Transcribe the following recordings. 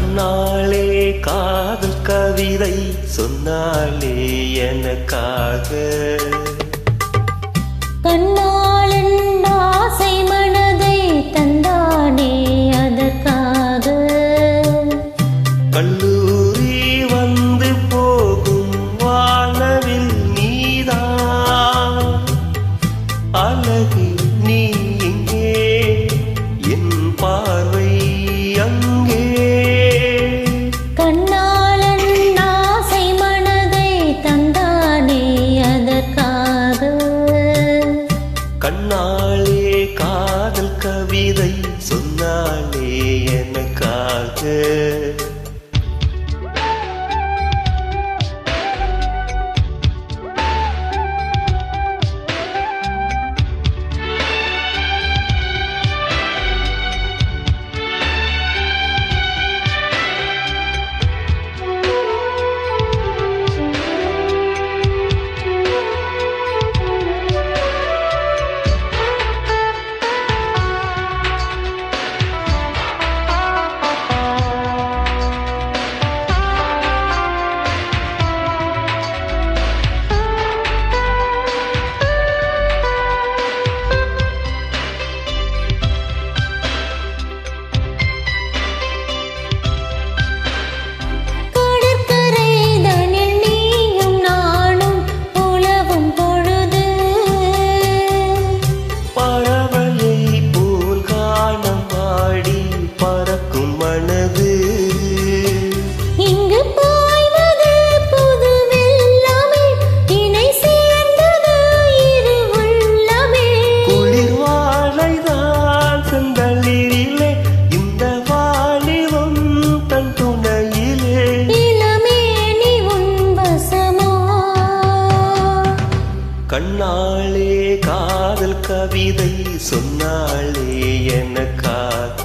தன்னாலே காதல் கவிதை சொன்னாலே எனக்காக. கண்ண கண்ணாளே காதல் கவிதை சொன்னாளே எனக்காக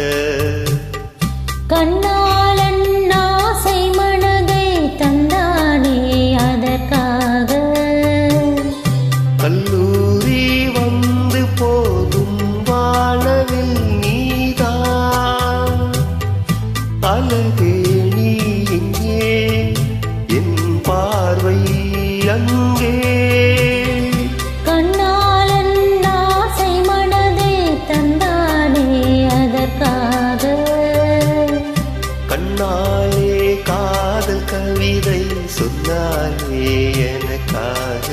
Yeah. காதல் கவிதை சொன்னாலே எனக்காக.